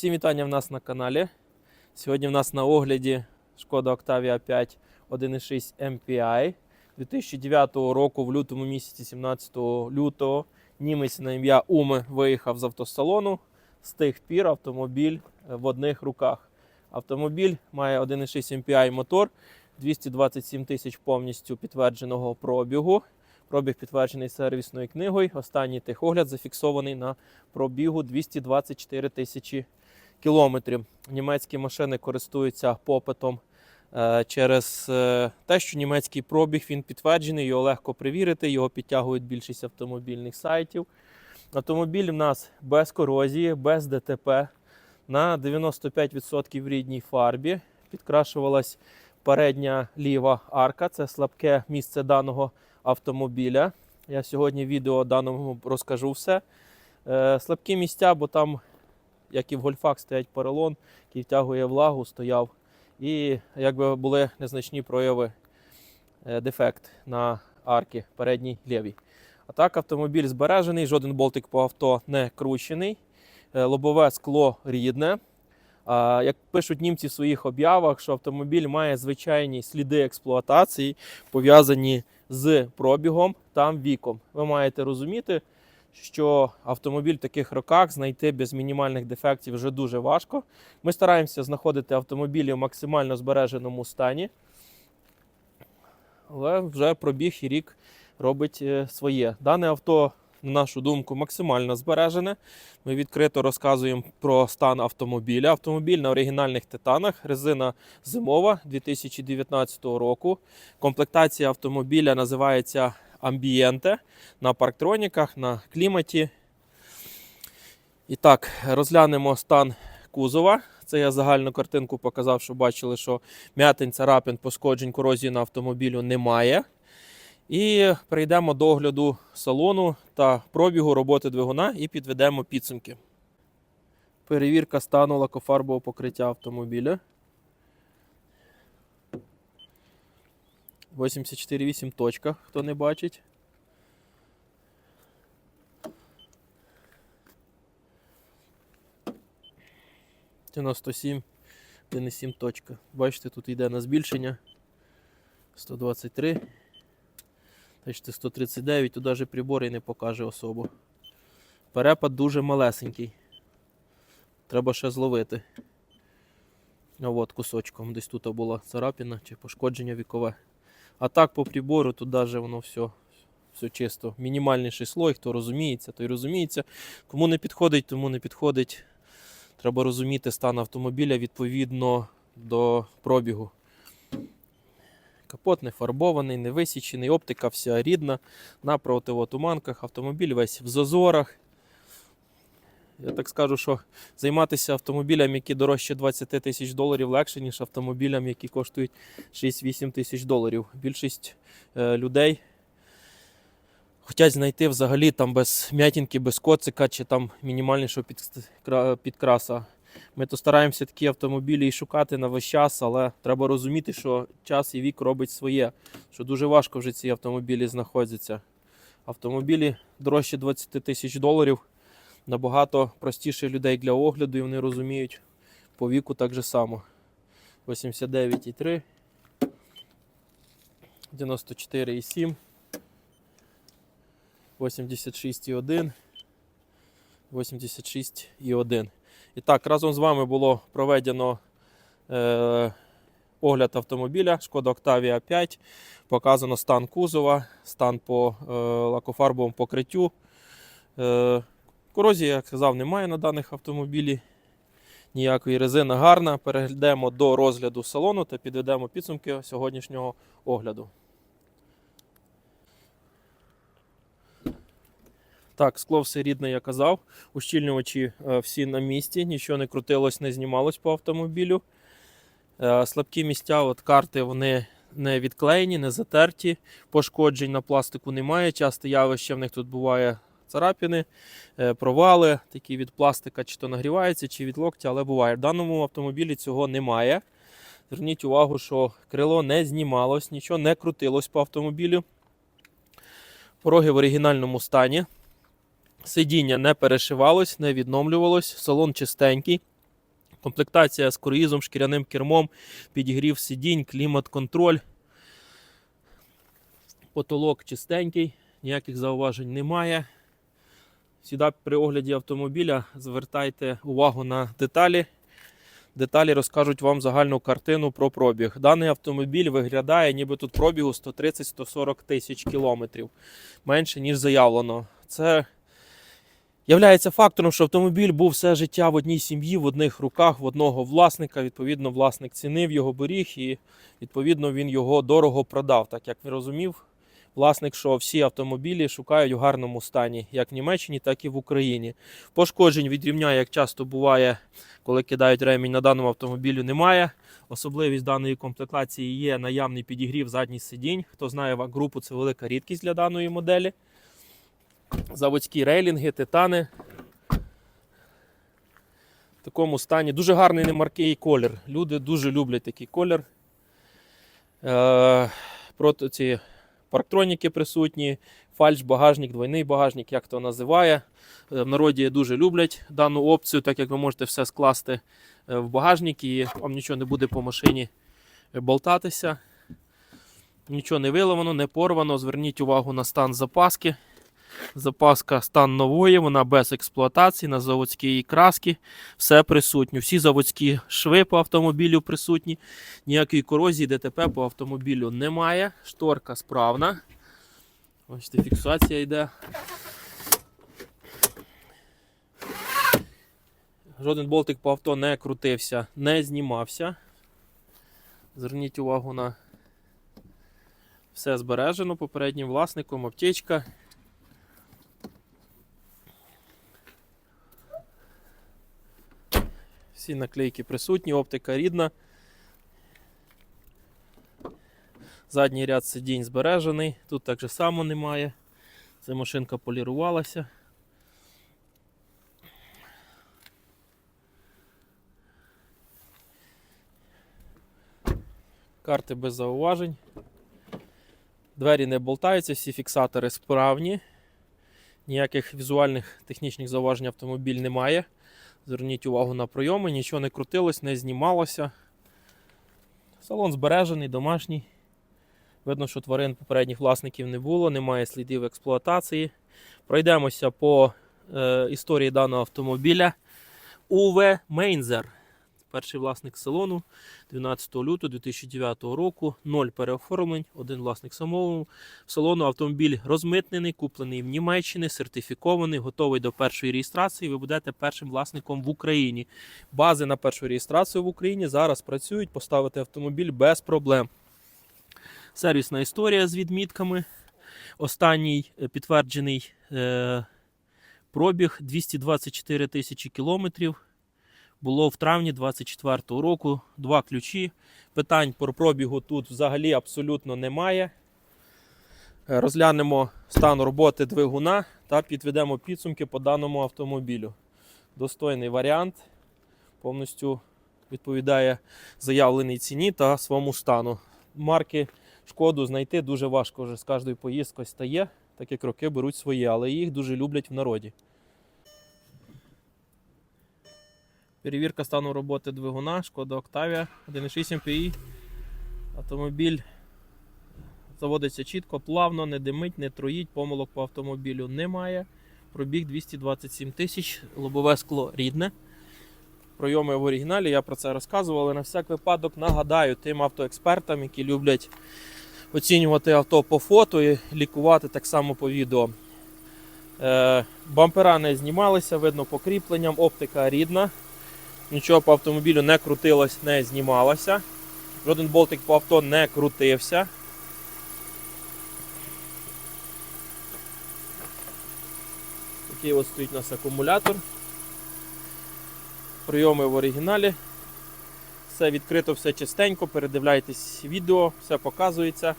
Всім вітання в нас на каналі. Сьогодні в нас на огляді Шкода Octavia 5 1.6 MPI 2009 року, в лютому місяці, 17 лютого, німець на ім'я Уми виїхав з автосалону. З тих пір автомобіль е, в одних руках. Автомобіль має 1.6 MPI мотор, 227 тисяч повністю підтвердженого пробігу. Пробіг підтверджений сервісною книгою. Останній техогляд зафіксований на пробігу 224 тисячі кілометрів. Німецькі машини користуються попитом е, через е, те, що німецький пробіг він підтверджений, його легко перевірити, його підтягують більшість автомобільних сайтів. Автомобіль в нас без корозії, без ДТП на 95% в рідній фарбі. Підкрашувалась передня ліва арка, це слабке місце даного автомобіля. Я сьогодні відео даному розкажу все. Е, слабкі місця, бо там, як і в гольфах, стоять поролон, який втягує влагу, стояв. І якби були незначні прояви е, дефект на арки передній лівій. А так, автомобіль збережений, жоден болтик по авто не кручений, е, лобове скло рідне. Як пишуть німці в своїх об'явах, що автомобіль має звичайні сліди експлуатації, пов'язані з пробігом та віком. Ви маєте розуміти, що автомобіль в таких роках знайти без мінімальних дефектів вже дуже важко. Ми стараємося знаходити автомобілі в максимально збереженому стані, але вже пробіг і рік робить е, своє. Дане авто, на нашу думку, максимально збережене. Ми відкрито розказуємо про стан автомобіля. Автомобіль на оригінальних титанах, резина зимова 2019 року. Комплектація автомобіля називається Амбієнте на парктроніках, на кліматі. І так, розглянемо стан кузова. Це я загальну картинку показав, щоб бачили, що м'ятин, царапин, пошкоджень, корозії на автомобілю немає. І перейдемо до огляду салону та пробігу роботи двигуна і підведемо підсумки. Перевірка стану лакофарбового покриття автомобіля. 84,8 точка, хто не бачить. Дев'яносто сім, 1,7 точка. Бачите, тут йде на збільшення. 123. Бачите, 139, тут навіть прибор і не покаже особу. Перепад дуже малесенький. Треба ще зловити. А от кусочком. Десь тут була царапина чи пошкодження вікове. А так по прибору тут навіть воно все, все чисто. Мінімальніший слой, хто розуміється, той розуміється. Кому не підходить, тому не підходить. Треба розуміти стан автомобіля відповідно до пробігу. Капот не фарбований, не висічений, оптика вся рідна на противотуманках. Автомобіль весь в зазорах. Я так скажу, що займатися автомобілями, які дорожче 20 тисяч доларів, легше, ніж автомобілям, які коштують 6-8 тисяч доларів. Більшість е, людей хочуть знайти взагалі там без м'ятінки, без коцика чи там мінімальнішого підкра- підкраса. Ми то стараємося такі автомобілі і шукати на весь час, але треба розуміти, що час і вік робить своє, що дуже важко вже ці автомобілі знаходяться. Автомобілі дорожче 20 тисяч доларів набагато простіше людей для огляду, і вони розуміють по віку так же само. 89,3, 94,7, 86,1, 86,1. І так, разом з вами було проведено е, огляд автомобіля Шкода Octavia 5. Показано стан кузова, стан по е, лакофарбовому покриттю. Е, корозії, як сказав, немає на даних автомобілі. Ніякої резина гарна. Перейдемо до розгляду салону та підведемо підсумки сьогоднішнього огляду. Так, скло все рідне, я казав. Ущільнювачі е, всі на місці, нічого не крутилось, не знімалось по автомобілю. Е, Слабкі місця, от карти, вони не відклеєні, не затерті. Пошкоджень на пластику немає. Часто явище в них тут буває царапини, е, провали, такі від пластика, чи то нагрівається, чи від локтя, але буває. В даному автомобілі цього немає. Зверніть увагу, що крило не знімалось, нічого не крутилось по автомобілю. Пороги в оригінальному стані. Сидіння не перешивалось, не відновлювалось, салон чистенький. Комплектація з круїзом, шкіряним кермом, підігрів сидінь, клімат-контроль. Потолок чистенький, ніяких зауважень немає. Сюди при огляді автомобіля звертайте увагу на деталі. Деталі розкажуть вам загальну картину про пробіг. Даний автомобіль виглядає, ніби тут пробігу 130-140 тисяч кілометрів. Менше, ніж заявлено. Це являється фактором, що автомобіль був все життя в одній сім'ї, в одних руках, в одного власника. Відповідно, власник цінив його беріг і відповідно він його дорого продав. Так як він розумів, власник, що всі автомобілі шукають в гарному стані, як в Німеччині, так і в Україні. Пошкоджень від рівня, як часто буває, коли кидають ремінь на даному автомобілю, немає. Особливість даної комплектації є наявний підігрів задніх сидінь. Хто знає групу, це велика рідкість для даної моделі. Заводські рейлінги, титани. В такому стані. Дуже гарний немаркий колір. Люди дуже люблять такий колір. Е, проти ці парктроніки присутні, фальш, багажник, двойний багажник, як то називає. Е, В народі дуже люблять дану опцію, так як ви можете все скласти е, в багажник і вам нічого не буде по машині болтатися. Нічого не виламано, не порвано. Зверніть увагу на стан запаски. Запаска стан нової, вона без експлуатації, на заводській краски. Все присутнє. Всі заводські шви по автомобілю присутні. Ніякої корозії ДТП по автомобілю немає. Шторка справна. Бачите, фіксація йде. Жоден болтик по авто не крутився, не знімався. Зверніть увагу на все збережено попереднім власником, аптечка. Всі наклейки присутні, оптика рідна. Задній ряд сидінь збережений, тут так же само немає. Ця машинка полірувалася. Карти без зауважень. Двері не болтаються, всі фіксатори справні. Ніяких візуальних технічних зауважень автомобіль немає. Зверніть увагу на пройоми, нічого не крутилось, не знімалося. Салон збережений, домашній. Видно, що тварин попередніх власників не було, немає слідів експлуатації. Пройдемося по е, історії даного автомобіля. Уве Мейнзер. Перший власник салону 12 лютого 2009 року. Ноль переоформлень, один власник самого салону. Автомобіль розмитнений, куплений в Німеччині, сертифікований, готовий до першої реєстрації. Ви будете першим власником в Україні. Бази на першу реєстрацію в Україні зараз працюють. Поставити автомобіль без проблем. Сервісна історія з відмітками. Останній е, підтверджений е, пробіг 224 тисячі кілометрів. Було в травні 24 року. Два ключі. Питань про пробігу тут взагалі абсолютно немає. Е, Розглянемо стан роботи двигуна та підведемо підсумки по даному автомобілю. Достойний варіант. Повністю відповідає заявленій ціні та своєму стану. Марки шкоду знайти дуже важко вже з кожною поїздкою стає, так як роки беруть свої, але їх дуже люблять в народі. Перевірка стану роботи двигуна, шкода Octavia 1.6 MPI. Автомобіль заводиться чітко, плавно, не димить, не троїть, помилок по автомобілю немає. Пробіг 227 тисяч, лобове скло рідне. Пройоми в оригіналі, я про це розказував, але на всяк випадок нагадаю тим автоекспертам, які люблять оцінювати авто по фото і лікувати так само по відео. Е, бампера не знімалися, видно по кріпленням, оптика рідна. Нічого по автомобілю не крутилось, не знімалося. Жоден болтик по авто не крутився. Такий ось стоїть у нас акумулятор. Прийоми в оригіналі. Все відкрито, все чистенько, передивляйтесь відео, все показується.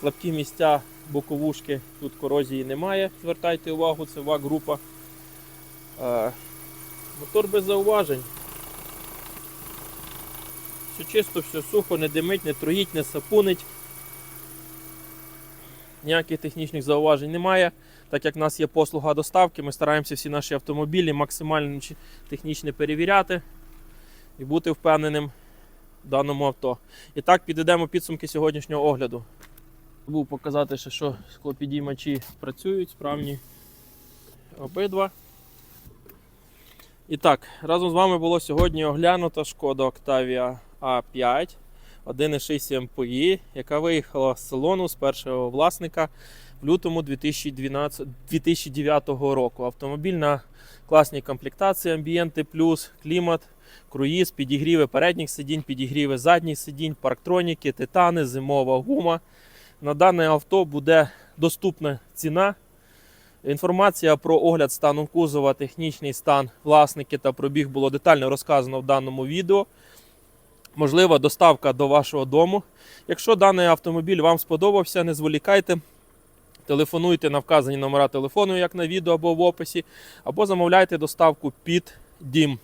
Слабкі місця, боковушки, тут корозії немає. Звертайте увагу, це ВАГ-група. Е, Мотор без зауважень. Все чисто, все сухо, не димить, не троїть, не сапунить. Ніяких технічних зауважень немає. Так як в нас є послуга доставки, ми стараємося всі наші автомобілі максимально технічно перевіряти. і бути впевненим в даному авто. І так підведемо підсумки сьогоднішнього огляду. Забув показати, ще, що склопідіймачі працюють, справні обидва. І так, разом з вами було сьогодні оглянута шкода Octavia A5 1,6 MPI, яка виїхала з салону з першого власника в лютому 2012, 2009 року. Автомобіль на класній комплектації, амбієнти плюс, клімат, круїз, підігріви передніх сидінь, підігріви задніх сидінь, парктроніки, титани, зимова гума. На дане авто буде доступна ціна. Інформація про огляд стану кузова, технічний стан власники та пробіг було детально розказано в даному відео. Можлива доставка до вашого дому. Якщо даний автомобіль вам сподобався, не зволікайте. Телефонуйте на вказані номера телефону, як на відео або в описі, або замовляйте доставку під дім.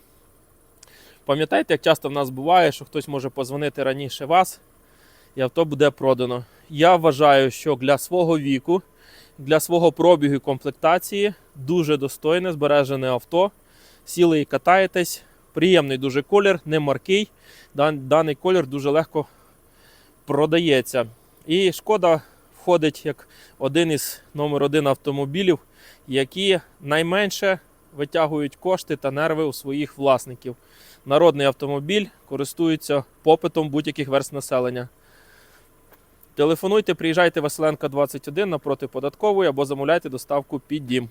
Пам'ятайте, як часто в нас буває, що хтось може позвонити раніше вас, і авто буде продано. Я вважаю, що для свого віку, для свого пробігу і комплектації дуже достойне збережене авто. Сіли і катаєтесь. Приємний дуже колір, не маркий. Дан- Даний колір дуже легко продається. І шкода входить як один із номер один автомобілів, які найменше витягують кошти та нерви у своїх власників. Народний автомобіль користується попитом будь-яких верст населення. Телефонуйте, приїжджайте Василенка 21 напроти податкової або замовляйте доставку під дім.